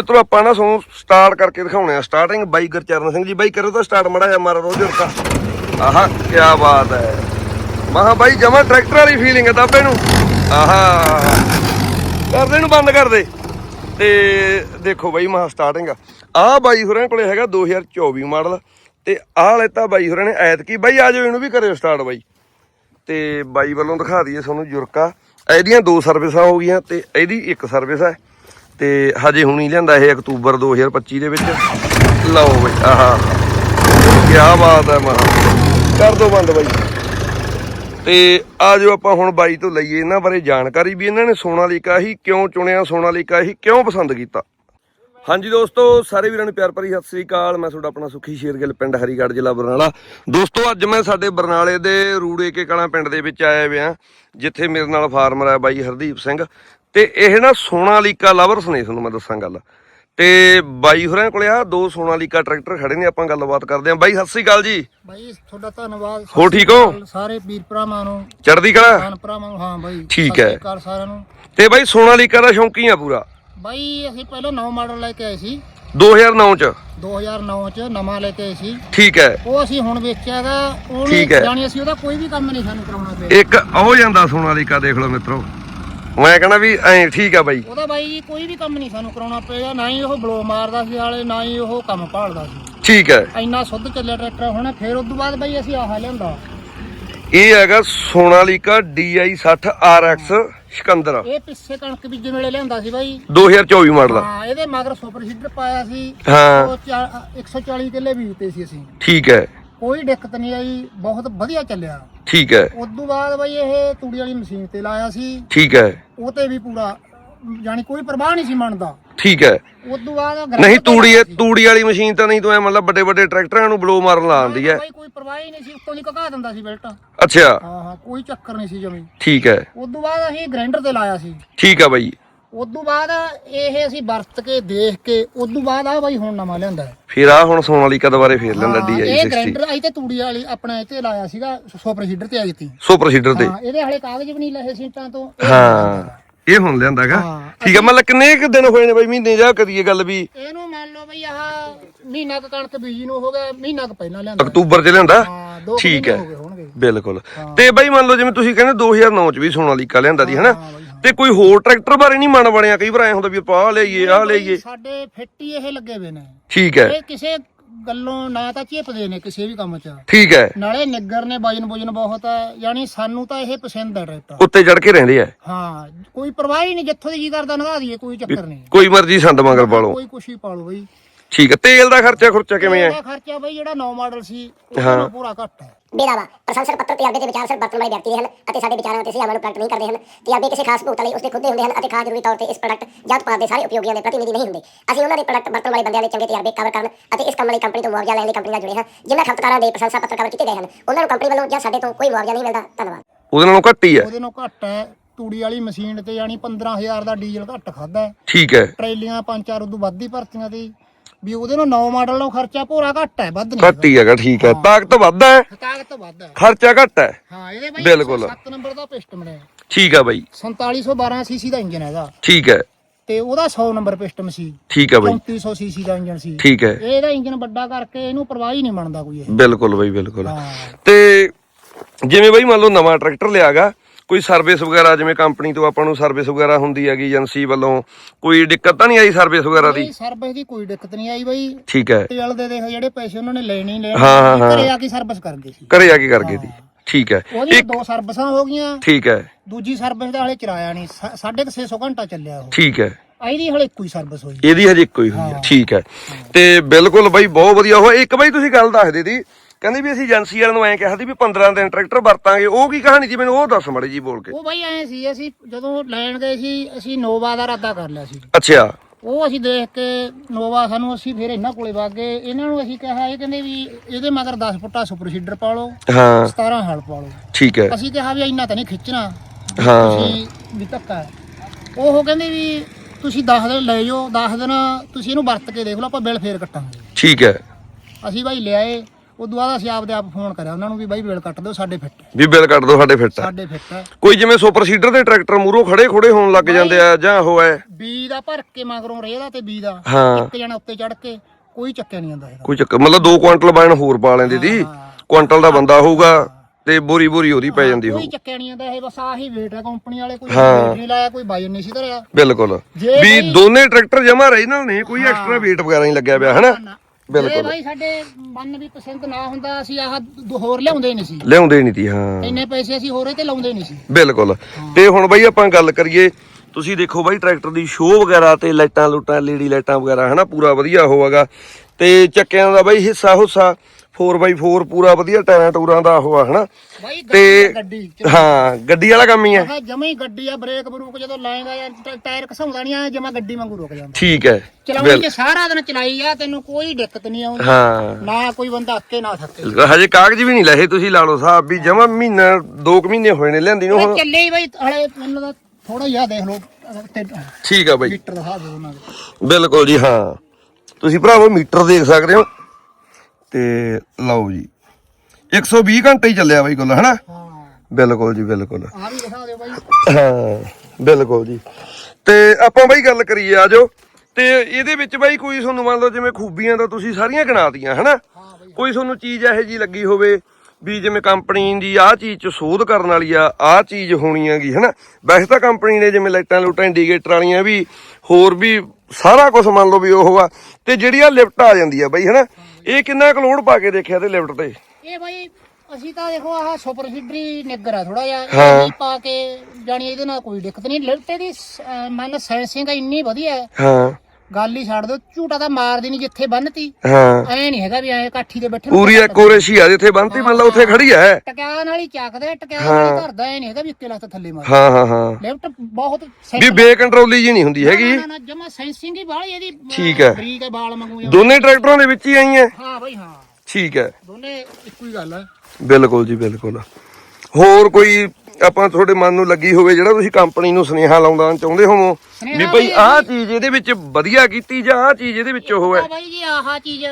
ਮਿੱਤਰੋ ਆਪਾਂ ਨਾ ਤੁਹਾਨੂੰ ਸਟਾਰਟ ਕਰਕੇ ਦਿਖਾਉਣੇ ਆ। ਸਟਾਰਟਿੰਗ ਬਾਈ ਗੁਰਚਰਨ ਸਿੰਘ ਜੀ, ਬਾਈ ਕਰੋ ਤਾਂ ਸਟਾਰਟ ਮੜਾ ਜਾ ਮਾਰਾ ਰੋਜ਼ ਰੁਕਾ ਆਹਾ ਕੀ ਬਾਤ ਹੈ। ਮਹਾ ਬਾਈ ਜਮਾ ਟਰੈਕਟਰ ਵਾਲੀ ਫੀਲਿੰਗ ਹੈ ਤਾਪੇ ਨੂੰ। ਆਹਾ। ਕਰ ਨੂੰ ਬੰਦ ਕਰ ਦੇ। ਤੇ ਦੇਖੋ ਬਾਈ ਮਹਾ ਸਟਾਰਟਿੰਗ ਆ। ਆਹ ਬਾਈ ਹੋਰਾਂ ਕੋਲੇ ਹੈਗਾ 2024 ਮਾਡਲ ਤੇ ਆਹ ਲੈਤਾ ਬਾਈ ਹੋਰਾਂ ਨੇ ਐਤਕੀ, ਬਾਈ ਆ ਜਾਓ, ਇਹਨੂੰ ਵੀ ਕਰਿਓ ਸਟਾਰਟ ਬਾਈ। ਤੇ ਬਾਈ ਵੱਲੋਂ ਦਿਖਾ ਦਈਏ ਤੁਹਾਨੂੰ ਜੁਰਕਾ। ਇਹਦੀਆਂ ਦੋ ਸਰਵਿਸਾਂ ਹੋ ਗਈਆਂ ਤੇ ਇਹਦੀ ਇੱਕ ਸਰਵਿਸ ਹੈ ਤੇ ਹਜੇ ਹੁਣੀ ਲਿਆਂਦਾ ਇਹ ਅਕਤੂਬਰ 2025 ਦੇ ਵਿੱਚ। ਲਓ ਬਈ, ਆਹਾ। ਕੀ ਬਾਤ ਹੈ ਮਹਾ ਕਰ ਦੋ ਬੰਦ ਬਾਈ। ਤੇ ਆਜੋ ਆਪਾਂ ਹੁਣ ਬਾਈ ਤੋਂ ਲਈਏ ਇਹਨਾਂ ਬਾਰੇ ਜਾਣਕਾਰੀ ਵੀ ਇਹਨਾਂ ਨੇ ਸੋਨਾਲੀਕਾ ਹੀ ਕਿਉਂ ਚੁਣਿਆ ਸੋਨਾਲੀਕਾ ਹੀ ਕਿਉਂ ਪਸੰਦ ਕੀਤਾ। ਹਾਂਜੀ ਦੋਸਤੋ, ਸਾਰੇ ਵੀਰਾਂ ਨੂੰ ਪਿਆਰ ਭਰੀ ਸਤਿ ਸ੍ਰੀ ਅਕਾਲ। ਮੈਂ ਤੁਹਾਡਾ ਆਪਣਾ ਸੁਖੀ ਸ਼ੇਰਗਿੱਲ, ਪਿੰਡ ਹਰੀਗੜ੍ਹ, ਜ਼ਿਲ੍ਹਾ ਬਰਨਾਲਾ। ਦੋਸਤੋ, ਅੱਜ ਮੈਂ ਸਾਡੇ ਬਰਨਾਲੇ ਦੇ ਰੂੜੇ ਕੇ ਕਲਾਂ ਪਿੰਡ ਦੇ ਵਿੱਚ ਆਇਆ ਹੋਇਆ, ਜਿੱਥੇ ਮੇਰੇ ਨਾਲ ਫਾਰਮਰ ਹੈ ਬਾਈ ਹਰਦੀਪ ਸਿੰਘ। ਤੇ ਇਹ ਨਾ ਸੋਨਾਲੀਕਾ ਲਵਰਸ ਨੇ ਤੁਹਾਨੂੰ ਮੈਂ ਦੱਸਾਂ ਗੱਲ। ਤੇ ਬਾਈ ਹੋਰਾਂ ਕੋਲੇ ਆ ਦੋ ਸੋਨਾਲੀਕਾ ਟਰੈਕਟਰ ਖੜੇ ਨੇ ਆਪਾਂ ਗੱਲਬਾਤ ਕਰਦੇ ਆਂ ਬਾਈ ਸਤਿ ਸ੍ਰੀ ਅਕਾਲ ਜੀ। ਬਾਈ ਤੁਹਾਡਾ ਧੰਨਵਾਦ। ਹੋ ਠੀਕ ਹੋ? ਸਾਰੇ ਵੀਰ ਭਰਾਵਾਂ ਨੂੰ। ਚੜ੍ਹਦੀ ਕਲਾ? ਭੈਣ ਭਰਾਵਾਂ ਨੂੰ ਹਾਂ ਬਾਈ। ਠੀਕ ਸਤਿ ਹੈ। ਸ਼੍ਰੀ ਅਕਾਲ ਸਾਰਿਆਂ ਨੂੰ। ਤੇ ਬਾਈ ਸੋਨਾਲੀਕਾ ਦਾ ਸ਼ੌਂਕੀ ਆ ਪੂਰਾ? ਬਾਈ ਅਸੀਂ ਪਹਿਲਾਂ ਨਵਾਂ ਮਾਡਲ ਲੈ ਕੇ ਆਏ ਸੀ। 2009 ਚ। 2009 ਚ ਨਵਾਂ ਲੈ ਕੇ ਆਏ ਸੀ। ਠੀਕ ਹੈ। ਉਹ ਅਸੀਂ ਹੁਣ ਵੇਚਿਆਗਾ। ਜਾਣੀ ਅਸੀਂ ਉਹਦਾ ਕੋਈ ਵੀ ਕੰਮ ਨਹੀਂ ਸਾਨੂੰ ਕਰਾਉਣਾ ਪਿਆ। ਇੱਕ ਹੋ ਜਾਂਦਾ ਸੋਨਾਲੀਕਾ ਦੇਖ ਲਓ ਮਿੱਤਰੋ। ਮੈਂ ਕਹਣਾ ਵੀ ਐ ਠੀਕ ਆ ਬਾਈ। ਉਹਦਾ ਬਾਈ ਜੀ ਕੋਈ ਵੀ ਕੰਮ ਨਹੀਂ ਸਾਨੂੰ ਕਰਾਉਣਾ ਪਿਆ ਨਾ ਹੀ ਉਹ ਬਲੋ ਮਾਰਦਾ ਸੀ ਹਾਲੇ ਨਾ ਹੀ ਉਹ ਕੰਮ ਭਾਲਦਾ ਸੀ। ਠੀਕ ਹੈ ਇੰਨਾ ਸੁੱਧ ਚੱਲਿਆ ਟਰੈਕਟਰ ਹੁਣ ਫਿਰ ਉਸ ਤੋਂ ਬਾਅਦ ਬਾਈ ਅਸੀਂ ਆਹ ਲਿਆਂਦਾ। ਇਹ ਹੈਗਾ ਸੋਨਾਲੀਕਾ DI 60 RX ਸਿਕੰਦਰ। ਇਹ ਪਿੱਛੇ ਕਣਕ ਬੀਜਣ ਵੇਲੇ ਲਿਆਂਦਾ ਸੀ ਬਾਈ। 2024 ਮਾਡਲ ਦਾ ਹਾਂ ਇਹਦੇ ਮਗਰ ਸੁਪਰ ਸੀਡਰ ਪਾਇਆ ਸੀ। ਹਾਂ। ਉਹ ਚਾ- 140 ਕਿੱਲੇ ਬੀਜਤੇ ਸੀ ਅਸੀਂ। ਠੀਕ ਹੈ। ਕੋਈ ਦਿੱਕਤ ਨਹੀਂ ਆਈ ਬਹੁਤ ਵਧੀਆ ਚੱਲਿਆ। ਠੀਕ ਹੈ। ਉਸ ਤੋਂ ਬਾਅਦ ਬਈ ਇਹ ਤੂੜੀ ਵਾਲੀ ਮਸ਼ੀਨ ਤੇ ਲਾਇਆ ਸੀ। ਠੀਕ ਹੈ। ਉਹ ਤੇ ਵੀ ਪੂਰਾ ਯਾਨੀ ਕੋਈ ਪ੍ਰਵਾਹ ਨਹੀਂ ਸੀ ਮੰਨਦਾ ਠੀਕ ਹੈ। ਉਸ ਤੋਂ ਬਾਅਦ ਨਹੀਂ ਤੂੜੀ। ਤੂੜੀ ਵਾਲੀ ਮਸ਼ੀਨ ਤਾਂ ਨਹੀਂ ਤੂੰ ਐ ਮਤਲਬ ਵੱਡੇ ਵੱਡੇ ਟਰੈਕਟਰਾਂ ਨੂੰ ਬਲੋ ਮਾਰਨ ਲਾ ਆਂਦੀ ਹੈ। ਬਾਈ ਕੋਈ ਪ੍ਰਵਾਹ ਹੀ ਨਹੀਂ ਸੀ ਉੱਤੋਂ ਦੀ ਘਕਾ ਦਿੰਦਾ ਸੀ ਬੈਲਟ। ਅੱਛਾ। ਹਾਂ ਹਾਂ ਕੋਈ ਚੱਕਰ ਨਹੀਂ ਸੀ ਜਮੀ। ਠੀਕ ਹੈ। ਉਸ ਤੋਂ ਬਾਅਦ ਅਸੀਂ ਗ੍ਰਾਈਂਡਰ ਤੇ ਲਾਇਆ ਸੀ। ਠੀਕ ਆ ਬਾਈ। ਤੋਂ ਬਾਅਦ ਇਹ ਅਸੀਂ ਵਰਤ ਕੇ ਦੇਖ ਕੇ ਤੋਂ ਬਾਅਦ ਆ ਬਾਈ ਹੁਣ ਨਵਾਂ ਲਿਆਂਦਾ ਹੈ। ਫਿਰ ਆ ਹੁਣ ਸੋਨਾਲੀਕਾ ਦੁਬਾਰੇ ਫੇਰ ਲੈਂਦਾ ਹਾਂ, DI ਇਹ 60 ਗ੍ਰਾਈਂਡਰ ਅਸੀਂ ਤੇ ਤੂੜੀ ਵਾਲੀ ਆਪਣਾ ਇਹ ਤੇ ਲਾਇਆ ਸੀਗਾ ਸੁਪਰ ਸੀਡਰ ਤੇ ਆਈ ਤੀ। ਸੁਪਰ ਸੀਡਰ ਤੇ? ਹਾਂ ਇਹਦੇ ਹਲੇ ਕਾਗਜ਼ ਵੀ ਨਹੀਂ ਲਏ ਸੀਟਾਂ ਤੋਂ। ਇਹ ਹਾਂ ਇਹ ਹੁਣ ਲਿਆਂਦਾਗਾ? ਹਾਂ। ਠੀਕ ਆ ਮਤਲਬ ਕਿੰਨੇ ਕੁ ਦਿਨ ਹੋਏ ਨੇ ਬਾਈ ਮਹੀਨੇ ਜਾ ਕਰੀਏ ਗੱਲ ਵੀ? ਇਹਨੂੰ ਮੰਨ ਲਓ ਬਈ ਆਹ ਮਹੀਨਾ ਕੁ ਕਣਕ ਬੀਜੀ ਨੂੰ ਹੋ ਗਿਆ ਮਹੀਨਾ ਕੁ ਪਹਿਲਾਂ ਲਿਆਂਦਾ। ਅਕਤੂਬਰ ਚ ਲਿਆਂਦਾ? ਹਾਂ ਦੋ ਕੁ ਠੀਕ ਮਹੀਨੇ ਹੈ। ਹੋ ਗਏ ਹੋਣਗੇ। ਬਿਲਕੁਲ। ਤੇ ਬਾਈ ਮੰਨ ਲਓ ਜਿਵੇਂ ਤੁਸੀਂ ਕਹਿੰਦੇ 2009 ਚ ਵੀ ਸੋਨਾਲੀਕਾ ਲਿਆਂਦਾ ਦੀ ਹਨਾ? ਹਾਂ ਬਾਈ, ਹਾਂ। ਤੇ ਕੋਈ ਹੋਰ ਟਰੈਕਟਰ ਬਾਰੇ ਨਹੀਂ ਮਨ ਬਣਿਆ ਕਈ ਵਾਰ ਐ ਹੁੰਦਾ ਵੀ ਆਪਾਂ ਆਹ ਲਈਏ ਆਹ ਲਈਏ ਸਾਡੇ ਫਿੱਟੀ ਇਹ ਲੱਗੇ ਹੋਏ ਨੇ। ਠੀਕ ਹੈ। ਇਹ ਕਿਸੇ ਗੱਲੋਂ ਨਾ ਤਾਂ ਝਿਪਦੇ ਨੇ ਕਿਸੇ ਵੀ ਕੰਮ 'ਚ। ਠੀਕ ਹੈ। ਨਾਲੇ ਨਿੱਗਰ ਨੇ ਵਜਨ ਵਜਨ ਬਹੁਤ ਹੈ ਯਾਨੀ ਸਾਨੂੰ ਤਾਂ ਇਹ ਪਸੰਦ ਹੈ ਟਰੈਕਟਰ। ਉੱਤੇ ਚੜ ਕੇ ਰਹਿੰਦੇ ਆ। ਹਾਂ ਕੋਈ ਪਰਵਾਹ ਹੀ ਨਹੀਂ ਜਿੱਥੋਂ ਦੀ ਜੀ ਕਰਦਾ ਨਗਾ ਦਈਏ ਕੋਈ ਚੱਕਰ ਨਹੀਂ। ਕੋਈ ਮਰਜ਼ੀ ਸੰਦ ਮਗਰ ਪਾ ਲਓ। ਕੋਈ ਕੁਛ ਹੀ ਪਾ ਲਓ ਬਈ। ਠੀਕ ਹੈ ਤੇਲ ਦਾ ਖਰਚਾ ਖੁਰਚਾ ਕਿਵੇਂ ਹੈ? ਇਹਦਾ ਖਰਚਾ ਬਈ ਜਿਹੜਾ ਨੌ ਮਾਡਲ ਸੀ ਉਹ ਹਾਂ। ਨਾਲੋਂ ਪੂਰਾ ਘੱਟ ਹੈ। ਮੇਰਾ ਵਾ ਪ੍ਰਸ਼ੰਸਕ ਪੱਤਰ ਤਜਰਬੇ ਦੇ ਵਿਚਾਰ ਸਿਰਫ ਵਰਤਣ ਵਾਲੇ ਵਿਅਕਤੀ ਦੇ ਹਨ ਅਤੇ ਸਾਡੇ ਵਿਚਾਰਾਂ ਅਤੇ ਸੁਝਾਵਾਂ ਨੂੰ ਪ੍ਰਗਟ ਨਹੀਂ ਕਰਦੇ ਹਨ। ਤਜਰਬੇ ਕਿਸੇ ਖਾਸ ਭੁਗਤਾਂ ਲਈ ਉਸਦੇ ਖੁਦ ਦੇ ਹੁੰਦੇ ਹਨ ਅਤੇ ਖਾਸ ਜ਼ਰੂਰੀ ਤੌਰ ਤੇ ਇਸ ਪ੍ਰੋਡਕਟ ਜਾਂ ਉਤਪਾਦ ਦੇ ਸਾਰੇ ਉਪਯੋਗੀਆਂ ਦੇ ਪ੍ਰਤੀਨਿਧੀ ਨਹੀਂ ਹੁੰਦੇ। ਅਸੀਂ ਉਹਨਾਂ ਦੇ ਪ੍ਰੋਡਕਟ ਵਰਤਣ ਵਾਲੇ ਬੰਦਿਆਂ ਦੇ ਚੰਗੇ ਤਜਰਬੇ ਕਵਰ ਕਰਨ ਅਤੇ ਇਸ ਕੰਮ ਲਈ ਕੰਪਨੀ ਤੋਂ ਮੁਆਵਜ਼ਾ ਲੈਣ ਲਈ ਕੰਪਨੀ ਨਾਲ ਜੁੜੇ ਹਾਂ ਜਿਨ੍ਹਾਂ ਖਪਤਕਾਰਾਂ ਦੇ ਪ੍ਰਸ਼ੰਸਾ ਪੱਤਰ ਕਵਰ ਕੀਤੇ ਗਏ ਹਨ। ਉਹਨਾਂ ਨੂੰ ਕੰਪਨੀ ਵੱਲੋਂ ਜਾਂ ਸਾਡੇ ਤੋਂ ਕੋਈ ਮੁਆਵਜ਼ਾ ਨਹੀਂ ਮਿਲਦਾ। ਧੰਨਵਾਦ। ਉਹਦੇ ਨਾਲੋਂ ਘੱਟ ਹੀ ਹੈ। ਉਹਦੇ ਨਾਲੋਂ ਘੱਟ ਹੈ। ਤੂੜੀ ਵਾਲੀ ਮਸ਼ੀਨ ਤੇ ਯਾਨੀ 15000 ਦਾ ਡੀਜ਼ਲ ਘੱਟ ਖਾਦਾ ਹੈ। ਠੀਕ ਹੈ। ਟਰੇਲੀਆਂ ਪੰਜ ਚਾਰ ਉਦੋਂ ਵੱਧ ਹੀ ਭਰਤੀਆਂ ਤੇ। ਵੀ ਉਹਦੇ ਨਾਲ ਨੌ ਮਾਡਲ ਨਾਲ ਖਰਚਾ ਪੂਰਾ ਘੱਟ ਹੈ ਵੱਧ ਨਹੀਂ ਘੱਟ ਹੀ ਹੈਗਾ ਠੀਕ ਹੈ। ਤਾਕਤ ਵੱਧ ਹੈ। ਤਾਕਤ ਵੱਧ ਹੈ। ਖਰਚਾ ਘੱਟ ਹੈ। ਹਾਂ ਇਹਦੇ ਬਾਈ ਬਿਲਕੁਲ। 7 ਨੰਬਰ ਦਾ ਪਿਸਟਨ ਹੈ। ਠੀਕ ਹੈ ਬਾਈ। 4712 ਸੀਸੀ ਦਾ ਇੰਜਨ ਹੈਗਾ ਠੀਕ ਹੈ। ਤੇ ਉਹਦਾ 100 ਨੰਬਰ ਪਿਸਟਨ ਸੀ ਠੀਕ ਹੈ ਬਾਈ। 3400 ਸੀਸੀ ਦਾ ਇੰਜਨ ਸੀ। ਠੀਕ ਹੈ। ਇਹਦਾ ਇੰਜਨ ਵੱਡਾ ਕਰਕੇ ਇਹਨੂੰ ਪਰਵਾਹ ਹੀ ਨਹੀਂ ਮੰਨਦਾ ਕੋਈ ਇਹ। ਬਿਲਕੁਲ ਬਾਈ ਬਿਲਕੁਲ। ਹਾਂ। ਤੇ ਜਿਵੇਂ ਬਾਈ ਮੰਨ ਲਓ ਨਵਾਂ ਟਰੈਕਟਰ ਲਿਆਗਾ ਕੋਈ ਸਰਵਿਸ ਵਗੈਰਾ ਜਿਵੇਂ ਕੰਪਨੀ ਤੋਂ ਆਪਾਂ ਨੂੰ ਸਰਵਿਸ ਵਗੈਰਾ ਹੁੰਦੀ ਹੈਗੀ ਏਜੰਸੀ ਵੱਲੋਂ ਕੋਈ ਦਿੱਕਤ ਤਾਂ ਨਹੀਂ ਆਈ ਸਰਵਿਸ ਵਗੈਰਾ ਦੀ? ਸਰਵਿਸ ਦੀ ਕੋਈ ਦਿੱਕਤ ਨਹੀਂ ਆਈ ਬਾਈ। ਠੀਕ ਹੈ। ਤੇਲ ਦੇ ਦੇਖ ਜਿਹੜੇ ਪੈਸੇ ਉਹਨਾਂ ਨੇ ਲੈਣੇ ਲੈਣੇ ਹਾਂ, ਹਾਂ, ਹਾਂ। ਘਰੇ ਆ ਕੇ ਸਰਵਿਸ ਕਰ ਗਏ ਸੀ। ਘਰੇ ਆ ਕੇ ਕਰ ਗਏ ਦੀ ਠੀਕ ਹੈ। ਉਹਦੀਆਂ ਦੋ ਸਰਵਿਸਾਂ ਹੋ ਗਈਆਂ। ਠੀਕ ਹੈ। ਦੂਜੀ ਸਰਵਿਸ ਦਾ ਹਲੇ ਕਿਰਾਇਆ ਨਹੀਂ 650 ਘੰਟਾ ਚੱਲਿਆ ਉਹ। ਠੀਕ ਹੈ। ਇਹਦੀ ਹਲੇ ਇੱਕੋ ਹੀ ਸਰਵਿਸ ਹੋਈ। ਇਹਦੀ ਹਜੇ ਇੱਕੋ ਹੀ ਹੋਈ ਹੈ। ਠੀਕ ਹੈ। ਤੇ ਬਿਲਕੁਲ ਬਾਈ ਬਹੁਤ ਵਧੀਆ। ਹੋਇਆ ਇੱਕ ਬਾਈ ਤੁਸੀਂ ਗੱਲ ਦੱਸ ਦਿੱਤੀ। ਕਹਿੰਦੇ ਵੀ ਅਸੀਂ ਏਜੰਸੀ ਵਾਲਿਆਂ ਨੂੰ ਐਂ ਕਿਹਾ ਸੀ ਵੀ 15 ਦਿਨ ਟਰੈਕਟਰ ਵਰਤਾਂਗੇ ਉਹ ਕੀ ਕਹਾਣੀ ਸੀ ਮੈਨੂੰ ਉਹ ਦੱਸ ਮੜੀ ਜੀ ਬੋਲ ਕੇ। ਉਹ ਬਾਈ ਐ ਸੀ ਅਸੀਂ ਜਦੋਂ ਲੈਣ ਗਏ ਸੀ ਅਸੀਂ ਨੋਵਾ ਦਾ ਇਰਾਦਾ ਕਰ ਲਿਆ ਸੀ। ਅੱਛਾ। ਉਹ ਅਸੀਂ ਦੇਖ ਕੇ ਨੋਵਾ ਸਾਨੂੰ ਅਸੀਂ ਫਿਰ ਇਹਨਾਂ ਕੋਲੇ ਵਗ ਗਏ। ਇਹਨਾਂ ਨੂੰ ਅਸੀਂ ਕਿਹਾ ਇਹ ਕਹਿੰਦੇ ਵੀ ਇਹਦੇ ਮਗਰ 10 ਫੁੱਟਾ ਸੁਪਰ ਸੀਡਰ ਪਾ ਲਓ ਹਾਂ। 17 ਹਲ ਪਾ ਲਓ। ਠੀਕ ਹੈ। ਅਸੀਂ ਕਿਹਾ ਵੀ ਇੰਨਾ ਤਾਂ ਨਹੀਂ ਖਿੱਚਣਾ। ਹਾਂ। ਤੁਸੀਂ ਵੀ ਧੱਕਾ। ਉਹ ਕਹਿੰਦੇ ਵੀ ਤੁਸੀਂ 10 ਦਿਨ ਲੈ ਜਾਓ 10 ਦਿਨ ਤੁਸੀਂ ਇਹਨੂੰ ਵਰਤ ਕੇ ਦੇਖ ਲਓ ਆਪਾਂ ਬਿੱਲ ਫੇਰ ਕੱਟਾਂਗੇ। ਠੀਕ ਹੈ। ਅਸੀਂ ਭਾਈ ਲਿਆਏ। ਉਦੋਂ ਬਾਅਦ ਅਸੀਂ ਆਪਦੇ ਆਪ ਫੋਨ ਕਰਿਆ ਉਹਨਾਂ ਨੂੰ ਵੀ ਬਾਈ ਬਿੱਲ ਕੱਟ ਦਿਓ ਸਾਡੇ ਫਿੱਟ ਵੀ ਬਿੱਲ ਕੱਟ ਦੋ ਸਾਡੇ ਫਿੱਟ ਆ ਸਾਡੇ ਫਿੱਟ ਹੈ। ਕੋਈ ਜਿਵੇਂ ਸੁਪਰ ਸੀਡਰ ਦੇ ਟਰੈਕਟਰ ਮੂਰੋਂ ਖੜੇ ਖੜੇ ਹੋਣ ਲੱਗ ਜਾਂਦੇ ਆ ਜਾਂ ਉਹ ਹੈ ਬੀ ਦਾ ਭਰ ਕੇ ਮਗਰੋਂ ਰੇਹ ਦਾ ਤੇ ਬੀ ਦਾ। ਹਾਂ। ਇੱਕ ਜਣਾ ਉੱਤੇ ਚੜ ਕੇ ਕੋਈ ਚੱਕਿਆ ਨਹੀਂ ਜਾਂਦਾ ਹੈਗਾ ਕੋਈ ਚੱਕਰ ਮਤਲਬ 2 ਕੁਆਂਟਲ ਬਾਣ ਹੋਰ ਪਾ ਲੈਂਦੇ ਦੀ। ਕੁਆਂਟਲ ਦਾ ਬੰਦਾ ਹੋਊਗਾ ਤੇ ਬੋਰੀ ਬੋਰੀ ਉਹਦੀ ਪੈ ਜਾਂਦੀ ਕੋਈ ਹੋਊ। ਚੱਕਿਆ ਨਹੀਂ ਜਾਂਦਾ ਇਹ ਬਸ ਆਹੀ ਵੇਟ ਹੈ ਕੰਪਨੀ ਵਾਲੇ ਕੋਈ ਹਾਂ। weight ਨਹੀਂ ਲਾਇਆ ਕੋਈ ਵਜਨ ਨਹੀਂ ਸੀ ਧਰਿਆ। ਬਿਲਕੁਲ। ਜੇ ਵੀ ਦੋਨੇ ਟਰੈਕਟਰ ਜਮਾ ਰਹੇ ਨਾਲ ਨੇ ਕੋਈ ਐਕਸਟਰਾ weight ਵਗੈਰਾ ਨਹੀਂ ਲੱਗਿਆ ਪਿਆ ਹਨਾ? ਨਾ। ਬਿਲਕੁਲ। ਜੇ ਬਾਈ ਸਾਡੇ ਮਨ ਵੀ ਪਸੰਦ ਨਾ ਹੁੰਦਾ ਅਸੀਂ ਆਹ ਦੋ ਹੋਰ ਲਿਆਉਂਦੇ ਨਹੀਂ ਸੀ। ਲਿਆਉਂਦੇ ਨਹੀਂ ਤੀ ਹਾਂ। ਇੰਨੇ ਪੈਸੇ ਅਸੀਂ ਹੋਰੇ ਤੇ ਲਾਉਂਦੇ ਨਹੀਂ ਸੀ। ਬਿਲਕੁਲ। ਤੇ ਹੁਣ ਬਈ ਆਪਾਂ ਗੱਲ ਕਰੀਏ ਤੁਸੀਂ ਦੇਖੋ ਬਾਈ ਟਰੈਕਟਰ ਦੀ ਸ਼ੋਅ ਵਗੈਰਾ ਤੇ ਲਾਈਟਾਂ ਲੂਟਾਂ ਲੇਡੀ ਲਾਈਟਾਂ ਵਗੈਰਾ ਹਨਾ ਪੂਰਾ ਵਧੀਆ ਹੋਵੇਗਾ ਤੇ ਚੱਕਿਆਂ ਦਾ ਬਾਈ ਹਿੱਸਾ ਹੁੱਸਾ 4x4 ਪੂਰਾ ਵਧੀਆ ਟਾਇਰਾਂ ਟੂਰਾਂ ਦਾ ਉਹ ਆ ਹਨਾ? ਤੇ ਗੱਡੀ ਹਾਂ ਗੱਡੀ ਵਾਲਾ ਕੰਮ ਹੀ ਹੈ ਜਮੇ ਹੀ ਗੱਡੀ ਆ ਬ੍ਰੇਕ ਬਰੂਕ ਜਦੋਂ ਲਾਏਗਾ ਯਾਰ ਟਾਇਰ ਘਸਾਉਂਦਾ ਨਹੀਂ ਆ ਜਮਾ ਗੱਡੀ ਵਾਂਗੂ ਰੁਕ ਜਾਂਦਾ। ਠੀਕ ਹੈ ਚਲਾਉਣੀ ਸਾਰਾ ਦਿਨ ਚਲਾਈ ਆ ਤੈਨੂੰ ਕੋਈ ਦਿੱਕਤ ਨਹੀਂ ਆਉਂਦੀ। ਹਾਂ। ਨਾ ਕੋਈ ਬੰਦਾ ਅੱਕੇ ਨਾ ਥੱਕੇ। ਹਜੇ ਕਾਗਜ਼ ਵੀ ਨਹੀਂ ਲਏ ਤੁਸੀਂ ਲਾ ਲਓ ਸਾਹਿਬ ਵੀ ਜਮਾ ਮਹੀਨਾ 2 ਮਹੀਨੇ ਹੋਏ ਨੇ ਲਿਆਂਦੀ ਨੂੰ ਹੁਣ। ਚੱਲੇ ਹੀ ਬਾਈ ਹਲੇ ਮੈਨੂੰ ਤਾਂ ਥੋੜਾ ਜਿਹਾ ਦੇਖ ਲਓ ਠੀਕ ਆ ਬਾਈ। ਮੀਟਰ ਦਿਖਾ ਦਿਓ ਉਹਨਾਂ ਦੇ। ਬਿਲਕੁਲ ਜੀ ਹਾਂ। ਤੁਸੀਂ ਭਰਾਵੋ ਮੀਟਰ ਦੇਖ ਸਕਦੇ ਹੋ। ਤੇ ਲਓ ਜੀ। 120 ਘੰਟੇ ਹੀ ਚੱਲਿਆ ਬਾਈ ਕੋਲ ਹਨਾ? ਬਿਲਕੁਲ ਜੀ ਬਿਲਕੁਲ। ਆ ਵੀ ਦਿਖਾ ਦਿਓ ਬਾਈ। ਹਾਂ ਬਿਲਕੁਲ ਜੀ। ਤੇ ਆਪਾਂ ਬਾਈ ਗੱਲ ਕਰੀਏ ਆਜੋ ਤੇ ਇਹਦੇ ਵਿੱਚ ਬਾਈ ਕੋਈ ਤੁਹਾਨੂੰ ਮੰਨ ਲਓ ਜਿਵੇਂ ਖੂਬੀਆਂ ਤਾਂ ਤੁਸੀਂ ਸਾਰੀਆਂ ਗਿਣਾਤੀਆਂ ਹਨਾ? ਕੋਈ ਤੁਹਾਨੂੰ ਚੀਜ਼ ਇਹੋ ਜੀ ਲੱਗੀ ਹੋਵੇ ਵੀ ਜਿਵੇਂ ਕੰਪਨੀ ਦੀ ਆਹ ਚੀਜ਼ ਚ ਸੋਧ ਕਰਨ ਵਾਲੀ ਆ ਆਹ ਚੀਜ਼ ਹੋਣੀ ਹੈਗੀ ਹਨਾ? ਵੈਸੇ ਤਾਂ ਕੰਪਨੀ ਨੇ ਜਿਵੇਂ ਲਾਈਟਾਂ ਲੂਟਾਂ ਇੰਡੀਕੇਟਰ ਵਾਲੀਆਂ ਵੀ ਹੋਰ ਵੀ ਸਾਰਾ ਕੁਝ ਮੰਨ ਲਓ ਵੀ ਉਹ ਆ। ਤੇ ਜਿਹੜੀ ਆ ਲਿਫਟ ਆ ਜਾਂਦੀ ਆ ਬਾਈ ਹਨਾ? ਇਹ ਕਿੰਨਾ ਕੁ ਲੋਡ ਪਾ ਕੇ ਦੇਖਿਆ ਤੇ ਲਿਫਟ ਤੇ? ਇਹ ਬਾਈ ਅਸੀਂ ਤਾਂ ਦੇਖੋ ਆਹ ਸੁਪਰ ਹੀਡਰੀ ਨਿੱਗਰ ਆ ਥੋੜਾ ਜਿਹਾ। ਇਹ ਪਾ ਕੇ ਜਾਣੀ ਇਹਦੇ ਨਾਲ ਕੋਈ ਦਿੱਕਤ ਨਹੀਂ। ਲਿਫਟ ਦੀ ਮਨ ਸੈਂਸਿੰਗ ਇੰਨੀ ਵਧੀਆ। ਹੈ ਹਾਂ। ਗੱਲ ਹੀ ਛੱਡ ਦਿਓ ਝੂਟਾ ਤਾਂ ਮਾਰਦੀ ਨਹੀਂ ਜਿੱਥੇ ਬੰਨਤੀ। ਹਾਂ। ਐ ਨਹੀਂ ਹੈਗਾ ਵੀ ਐ ਕਾਠੀ ਦੇ ਬੈਠੇ ਨੂੰ ਪੂਰੀ ਐਕੂਰੇਸੀ ਆ ਜਿੱਥੇ ਬੰਨਤੀ ਮੰਨ ਲਓ ਉੱਥੇ ਖੜੀ ਹੈ ਟਕਿਆ ਨਾਲ ਹੀ ਚੱਕਦਾ ਟਕਿਆ ਨਾਲ ਹੀ। ਧਰਦਾ ਐ ਨਹੀਂ ਹੈਗਾ ਵੀ ਇੱਕੇ ਲੱਤ ਥੱਲੇ ਮਾਰ। ਹਾਂ ਹਾਂ ਹਾਂ। ਲਿਫਟ ਬਹੁਤ ਵੀ ਬੇਕੰਟਰੋਲੀ ਜੀ ਨਹੀਂ ਹੁੰਦੀ ਹੈਗੀ। ਨਾ ਨਾ ਜਮਾ ਸੈਂਸਿੰਗ ਹੀ ਬਾਹਲੀ ਇਹਦੀ ਅਹ, ਠੀਕ ਹੈ। ਬਰੀਕ ਹੈ ਬਾਲ ਮੰਗੂ ਦੋਨੇ ਟਰੈਕਟਰਾਂ ਦੇ ਵਿੱਚ ਹੀ ਆਈਆਂ ਹਾਂ ਬਾਈ ਹਾਂ। ਠੀਕ ਹੈ ਦੋਨੇ ਇੱਕੋ ਹੀ ਗੱਲ ਹੈ ਬਿਲਕੁਲ ਜੀ ਬਿਲਕੁਲ। ਹੋਰ ਕੋਈ ਆਪਾਂ ਤੁਹਾਡੇ ਮਨ ਨੂੰ ਲੱਗੀ ਹੋਵੇ ਜਿਹੜਾ ਤੁਸੀਂ ਕੰਪਨੀ ਨੂੰ ਸੁਨੇਹਾ ਲਾਉਂਦਾ ਚਾਹੁੰਦੇ ਹੋਵੋ। ਵੀ ਭਈ ਆਹ ਚੀਜ਼ ਇਹਦੇ ਵਿੱਚ ਵਧੀਆ ਕੀਤੀ ਜਾਂ ਆਹ ਚੀਜ਼ ਇਹਦੇ ਵਿੱਚ ਉਹ ਹੈ। ਬਾਈ ਜੀ ਆਹ ਚੀਜ਼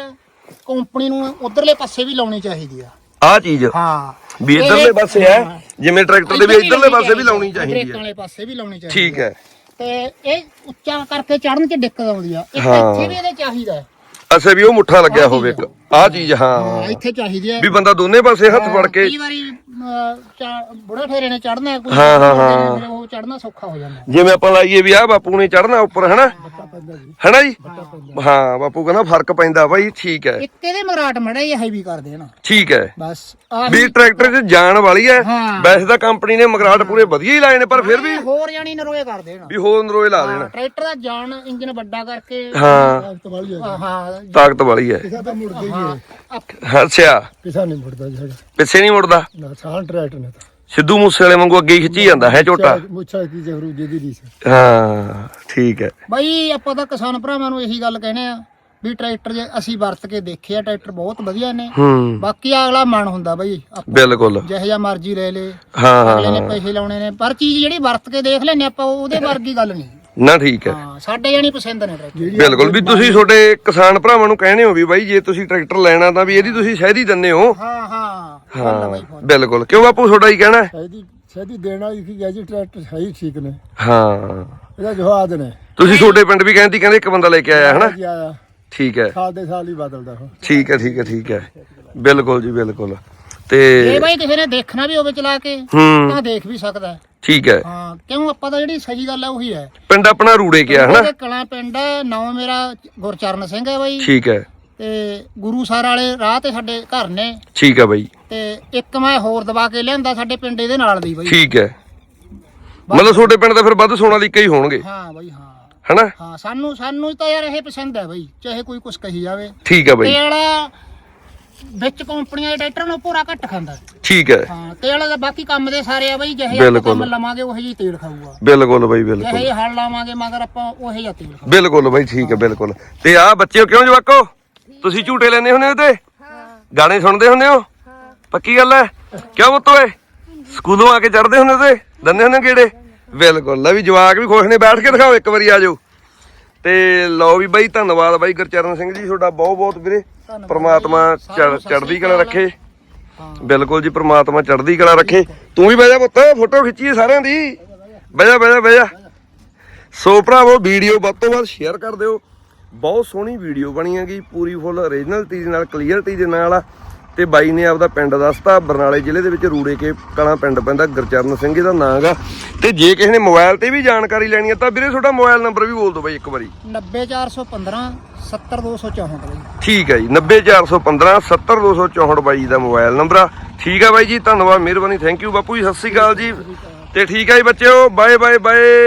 ਕੰਪਨੀ ਨੂੰ ਉਧਰਲੇ ਪਾਸੇ ਵੀ ਲਾਉਣੀ ਚਾਹੀਦੀ ਆ। ਆਹ ਚੀਜ਼। ਹਾਂ। ਵੀ ਇਧਰਲੇ ਪਾਸੇ ਹੈ ਜਿਵੇਂ ਟਰੈਕਟਰ ਦੇ ਵੀ ਇਧਰਲੇ ਪਾਸੇ ਵੀ ਲਾਉਣੀ ਚਾਹੀਦੀ ਹੈ ਵਾਲੇ ਪਾਸੇ ਵੀ ਲਾਉਣੀ ਚਾਹੀਦੀ ਠੀਕ ਹੈ। ਤੇ ਇਹ ਉੱਚਾ ਕਰਕੇ ਚੜਨ 'ਚ ਦਿੱਕਤ ਆਉਂਦੀ ਆ। ਇੱਕ। ਇੱਥੇ ਵੀ ਇਹਦੇ ਚਾਹੀਦਾ ਹੈ। ਅੱਛਾ ਵੀ ਉਹ ਮੁੱਠਾ ਲੱਗਿਆ ਹੋਵੇ ਇੱਕ। ਆਹ ਚੀਜ਼ ਹਾਂ। ਇੱਥੇ ਚਾਹੀਦੀ ਹੈ ਵੀ ਬੰਦਾ ਦੋਨੇ ਪਾਸੇ ਹੱਥ ਫੜ ਕੇ ਕਈ ਵਾਰੀ ਬੁੜੇ ਠੇਰੇ ਨੇ ਚੜਨਾ ਕੋਈ ਹਾਂ, ਹਾਂ, ਹਾਂ। ਫਿਰ ਉਹ ਚੜਨਾ ਸੌਖਾ ਹੋ ਜਾਂਦਾ। ਜਿਵੇਂ ਆਪਾਂ ਲਾਈਏ ਵੀ ਆਹ ਬਾਪੂ ਨੇ ਚੜਨਾ ਉੱਪਰ ਹਨਾ? ਹਨਾ ਜੀ? ਹਾਂ ਬਾਪੂ ਕਹਿੰਦਾ ਫ਼ਰਕ ਪੈਂਦਾ ਬਾਈ ਠੀਕ ਹੈ। ਇੱਕ ਇਹਦੇ ਮਗਰਾਟ ਮੜਾ ਇਹ ਹੈਵੀ ਕਰ ਦੇਣਾ। ਠੀਕ ਹੈ। ਬਸ ਵੀ ਟਰੈਕਟਰ 'ਚ ਜਾਣ ਵਾਲੀ ਹੈ। ਵੈਸੇ ਤਾਂ ਕੰਪਨੀ ਨੇ ਮਗਰਾਟ ਪੂਰੇ ਵਧੀਆ ਹੀ ਲਾਏ ਨੇ ਪਰ ਫਿਰ ਵੀ ਹੋਰ ਜਾਨੀ ਨਰੋਏ ਕਰ ਦੇਣਾ। ਵੀ ਹੋਰ ਨਰੋਏ ਲਾ ਦੇਣ। ਟਰੈਕਟਰ ਦਾ ਜਾਨ ਇੰਜਨ ਵੱਡਾ ਕਰਕੇ ਹਾਂ। ਹਾਂ, ਹਾਂ ਤਾਕਤ ਵਾਲੀ ਹੈ। ਕਿਸਾ ਤਾਂ ਮੁੜਦਾ ਹੀ ਹਾਂ, ਹੈ ਅੱਛਾ। ਕਿਸਾ ਨਹੀਂ ਮੁੜਦਾ ਪਿੱਛੇ ਨਹੀਂ ਮੁੜਦਾ? ਨਾ ਸਾਹ ਟਰੈਕਟਰ ਨੇ ਤਾਂ? ਸਿੱਧੂ ਮੂਸੇ ਵਾਲੇ ਵਾਂਗੂ ਅੱਗੇ ਹੀ ਖਿੱਚੀ ਜਾਂਦਾ ਹੈ ਝੋਟਾ? ਮੁੱਛਾ ਕੀ ਜਹਰੂ ਦੇ ਦੀ ਸੀ ਹਾਂ ਠੀਕ ਹੈ। ਬਈ ਆਪਾਂ ਤਾਂ ਕਿਸਾਨ ਭਰਾਵਾਂ ਨੂੰ ਇਹੀ ਗੱਲ ਕਹਿੰਦੇ ਆ ਵੀ ਟਰੈਕਟਰ ਜੇ ਅਸੀਂ ਵਰਤ ਕੇ ਦੇਖਿਆ ਟਰੈਕਟਰ ਬਹੁਤ ਵਧੀਆ ਨੇ। ਹੂੰ। ਬਾਕੀ ਅਗਲਾ ਮਨ ਹੁੰਦਾ ਬਈ ਬਿਲਕੁਲ। ਜਿਹੋ ਜਿਹਾ ਮਰਜ਼ੀ ਲੈ ਲੇ ਹਾਂ ਹਾਂ ਅਗਲੇ ਨੇ। ਪੈਸੇ ਲਾਉਣੇ ਨੇ ਪਰ ਚੀਜ਼ ਜਿਹੜੀ ਵਰਤ ਕੇ ਦੇਖ ਲੈਨੇ ਆਪਾਂ ਉਹਦੇ ਵਰਗੀ ਗੱਲ ਨਹੀਂ। ਨਾ ਠੀਕ ਹੈ। ਹਾਂ ਸਾਡੇ ਜਾਨੀ ਪਸੰਦ ਨੇ ਟਰੈਕਟਰ। ਬਿਲਕੁਲ ਵੀ ਤੁਸੀਂ ਤੁਹਾਡੇ ਕਿਸਾਨ ਭਰਾਵਾਂ ਨੂੰ ਕਹਿੰਦੇ ਹੋ ਵੀ ਬਾਈ ਜੇ ਤੁਸੀਂ ਟਰੈਕਟਰ ਲੈਣਾ ਤਾਂ ਵੀ ਇਹਦੀ ਤੁਸੀਂ ਸਹਿਦੀ ਦਿੰਦੇ ਹੋ। ਹਾਂ ਹਾਂ ਹਾਂ ਬਿਲਕੁਲ। ਕਿਉਂ ਬਾਪੂ ਤੁਹਾਡਾ ਹੀ ਕਹਿਣਾ? ਹੈ? ਇਹਦੀ ਸਹਿਦੀ ਦੇਣ ਵਾਲੀ ਕੀ ਹੈ ਜੀ ਟਰੈਕਟਰ ਹੈ ਹੀ ਠੀਕ ਨੇ। ਹਾਂ। ਇਹਦਾ ਜਵਾਬ ਨੇ ਤੁਸੀਂ ਤੁਹਾਡੇ ਪਿੰਡ ਵੀ ਕਹਿੰਦੀ ਕਹਿੰਦੇ ਇੱਕ ਬੰਦਾ ਲੈ ਕੇ ਆਇਆ ਹਨਾ? ਜੀ ਆਇਆ। ਠੀਕ ਹੈ। ਸਾਲ ਦੇ ਸਾਲ ਹੀ ਬਦਲਦਾ ਉਹ। ਠੀਕ ਹੈ ਠੀਕ ਹੈ ਠੀਕ ਹੈ। ਬਿਲਕੁਲ ਜੀ ਬਿਲਕੁਲ। ਤੇ ਜੇ ਬਾਈ ਕਿਸੇ ਨੇ ਦੇਖਣਾ ਵੀ ਹੋਵੇ ਚਲਾ ਕੇ ਤਾਂ ਦੇਖ ਵੀ ਸਕਦਾ ਹੈ। ਠੀਕ ਹੈ। ਹਾਂ ਕਿਉਂ ਆਪਾਂ ਤਾਂ ਜਿਹੜੀ ਸਹੀ ਗੱਲ ਹੈ ਉਹੀ ਹੈ। ਪਿੰਡ ਆਪਣਾ ਰੂੜੇ ਕਿਆ ਹਨਾ? ਕਲਾਂ ਪਿੰਡ ਹੈ ਨਾਮ ਮੇਰਾ ਗੁਰਚਰਨ ਸਿੰਘ ਹੈ ਬਾਈ। ਠੀਕ ਹੈ। ਤੇ ਗੁਰੂ ਸਰ ਵਾਲੇ ਰਾਹ ਤੇ ਸਾਡੇ ਘਰ ਨੇ। ਠੀਕ ਹੈ ਬਾਈ। ਤੇ ਇੱਕ ਮੈਂ ਹੋਰ ਦਬਾ ਕੇ ਲਿਆਂਦਾ ਸਾਡੇ ਪਿੰਡ ਇਹਦੇ ਨਾਲ ਦੀ ਬਾਈ। ਠੀਕ ਹੈ। ਮਤਲਬ ਤੁਹਾਡੇ ਪਿੰਡ ਦਾ ਫਿਰ ਵੱਧ ਸੋਨਾ ਦੀ ਕਈ ਹੋਣਗੇ। ਹਾਂ ਬਾਈ ਹਾਂ। ਹਨਾ? ਹਾਂ ਸਾਨੂੰ ਸਾਨੂੰ ਤਾਂ ਯਾਰ ਇਹ ਪਸੰਦ ਹੈ ਬਾਈ ਚਾਹੇ ਕੋਈ ਕੁਛ ਕਹੀ ਜਾਵੇ। ਠੀਕ ਹੈ ਬਾਈ। ਤੇਲ ਵਿੱਚ ਕੰਪਨੀਆਂ ਦੇ ਟਰੈਕਟਰ ਨੂੰ ਪੂਰਾ ਘੱਟ ਖਾਂਦਾ। ਠੀਕ ਹੈ। ਹਾਂ ਤੇਲ ਦਾ ਬਾਕੀ ਕੰਮ ਦੇ ਸਾਰੇ ਆ ਬਾਈ ਜਿਹੇ। ਕੰਮ ਲਵਾਂਗੇ ਉਹੇ ਜੀ ਤੇਲ ਖਾਊਗਾ। ਬਿਲਕੁਲ ਬਾਈ ਬਿਲਕੁਲ। ਜਿਹੇ ਹਲ ਲਾਵਾਂਗੇ ਮਗਰ ਆਪਾਂ ਉਹੇ ਜਿਹਾ ਤੇਲ ਖਾਊਗਾ। ਬਿਲਕੁਲ ਬਾਈ ਠੀਕ ਹੈ ਬਿਲਕੁਲ। ਤੇ ਆਹ ਬੱਚਿਓ ਕਿਉਂ ਜਵਾਕੋ? ਤੁਸੀਂ ਝੂਟੇ ਲੈਂਦੇ ਹੁੰਦੇ ਹੋ ਤੇ? ਗਾਣੇ ਸੁਣਦੇ ਹੁੰਦੇ ਹੋ? ਪੱਕੀ ਗੱਲ ਹੈ? ਕਿਉਂ ਪੁੱਤ ਓਏ? ਸਕੂਲੋਂ ਆ ਕੇ ਚੜਦੇ ਹੁੰਦੇ ਤੇ? ਦੰਦੇ ਹੁੰਦੇ ਕਿਹੜੇ ਬਿਲਕੁਲ। ਲੈ ਵੀ ਜਵਾਕ ਵੀ ਖੁਸ਼ ਨੇ ਬੈਠ ਕੇ ਦਿਖਾਓ ਇੱਕ ਵਾਰੀ ਆ ਜਾਓ। ਤੇ ਲਓ ਵੀ ਬਾਈ ਧੰਨਵਾਦ ਬਾਈ ਗੁਰਚਰਨ ਸਿੰਘ ਜੀ ਤੁਹਾਡਾ ਬਹੁਤ ਬਹੁਤ ਵੀਰੇ। ਪ੍ਰਮਾਤਮਾ ਚੜ੍ਹਦੀ ਕਲਾ। ਰੱਖੇ। ਬਿਲਕੁਲ ਜੀ ਪ੍ਰਮਾਤਮਾ ਚੜ੍ਹਦੀ ਕਲਾ ਰੱਖੇ। ਤੂੰ ਵੀ ਬਹਿ ਜਾ ਪੁੱਤ ਫੋਟੋ ਖਿੱਚੀਏ ਸਾਰਿਆਂ ਦੀ। ਬਹਿ ਜਾ ਬਹਿ ਜਾ ਬਹਿ ਜਾ। ਸੋ ਭਰਾਵੋ ਵੀਡੀਓ ਵੱਧ ਤੋਂ ਵੱਧ ਸ਼ੇਅਰ ਕਰ ਦਿਓ। ਬਹੁਤ ਸੋਹਣੀ ਵੀਡੀਓ ਬਣੀ ਹੈਗੀ ਪੂਰੀ ਫੁੱਲ ਓਰੀਜਨਲਟੀ ਦੇ ਨਾਲ ਕਲੀਅਰਟੀ ਦੇ ਨਾਲ। ਆ ਤੇ ਬਾਈ ਨੇ ਆਪਦਾ ਪਿੰਡ ਦੱਸਤਾ ਬਰਨਾਲੇ ਜ਼ਿਲ੍ਹੇ ਦੇ ਵਿੱਚ ਰੂੜੇ ਕੇ ਕਲਾਂ ਪਿੰਡ ਪੈਂਦਾ ਗੁਰਚਰਨ ਸਿੰਘ ਇਹਦਾ ਨਾਂ ਗਾ। ਤੇ ਜੇ ਕਿਸੇ ਨੇ ਮੋਬਾਈਲ ਤੇ ਵੀ ਜਾਣਕਾਰੀ ਲੈਣੀ ਹੈ ਤਾਂ ਵੀਰੇ ਤੁਹਾਡਾ ਮੋਬਾਈਲ ਨੰਬਰ ਵੀ ਬੋਲ ਦਿਓ ਬਾਈ ਇੱਕ ਵਾਰੀ। 90415 70264 ਬਾਈ। ਠੀਕ ਹੈ ਜੀ 90415 70264 ਬਾਈ ਦਾ ਮੋਬਾਈਲ ਨੰਬਰ ਆ। ਠੀਕ ਹੈ ਬਾਈ ਜੀ ਧੰਨਵਾਦ ਮਿਹਰਬਾਨੀ ਥੈਂਕ ਯੂ ਬਾਪੂ ਜੀ ਸਤਿ ਸ੍ਰੀ ਅਕਾਲ ਜੀ। ਤੇ ਠੀਕ ਹੈ ਜੀ ਬੱਚਿਓ ਬਾਏ ਬਾਏ ਬਾਏ।